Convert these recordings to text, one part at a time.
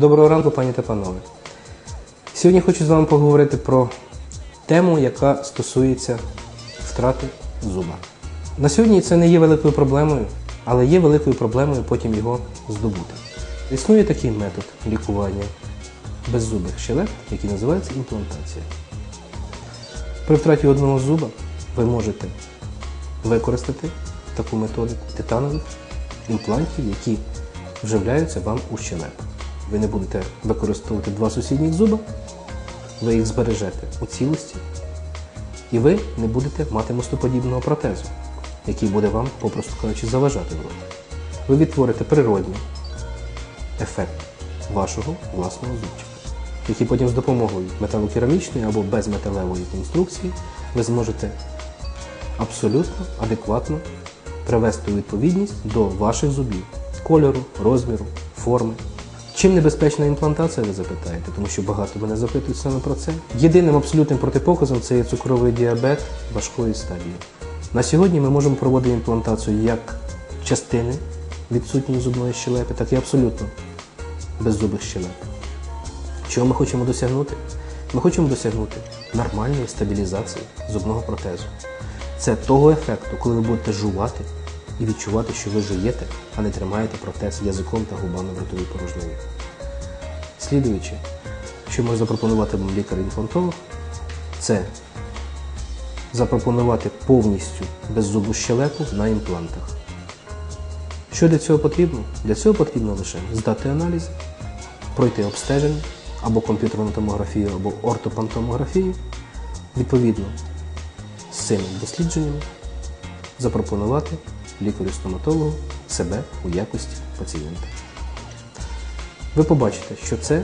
Доброго ранку, пані та панове. Сьогодні хочу з вами поговорити про тему, яка стосується втрати зуба. На сьогодні це не є великою проблемою, але є великою проблемою потім його здобути. Існує такий метод лікування беззубих щелеп, який називається імплантація. При втраті одного зуба ви можете використати таку методику титанових імплантів, які вживляються вам у щелепу. Ви не будете використовувати два сусідніх зуба, ви їх збережете у цілості, і ви не будете мати мостоподібного протезу, який буде вам, попросту кажучи, заважати в роті. Ви відтворите природній ефект вашого власного зубчика, який потім з допомогою металокерамічної або безметалевої конструкції ви зможете абсолютно адекватно привести у відповідність до ваших зубів, кольору, розміру, форми. Чим небезпечна імплантація, ви запитаєте, тому що багато мене запитують саме про це. Єдиним абсолютним протипоказом це є цукровий діабет важкої стадії. На сьогодні ми можемо проводити імплантацію як частини відсутньої зубної щелепи, так і абсолютно беззубих щелеп. Чого ми хочемо досягнути? Ми хочемо досягнути нормальної стабілізації зубного протезу. Це того ефекту, коли ви будете жувати і відчувати, що ви жуєте, а не тримаєте протез язиком та губами в ротовій порожнині. Слідуючи, що може запропонувати вам лікар-інфантолог, це запропонувати повністю беззубу щелепу на імплантах. Що для цього потрібно? Для цього потрібно лише здати аналізи, пройти обстеження або комп'ютерну томографію, або ортопантомографію, відповідно з цими дослідженнями запропонувати лікарю-стоматологу себе у якості пацієнта. Ви побачите, що це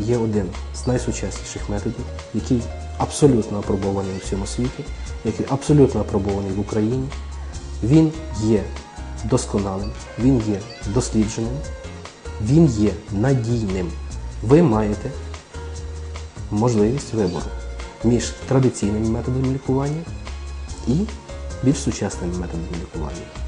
є один з найсучасніших методів, який абсолютно апробований у всьому світі, який абсолютно апробований в Україні. Він є досконалим, він є дослідженим, він є надійним. Ви маєте можливість вибору між традиційними методами лікування і більш сучасними методами лікування.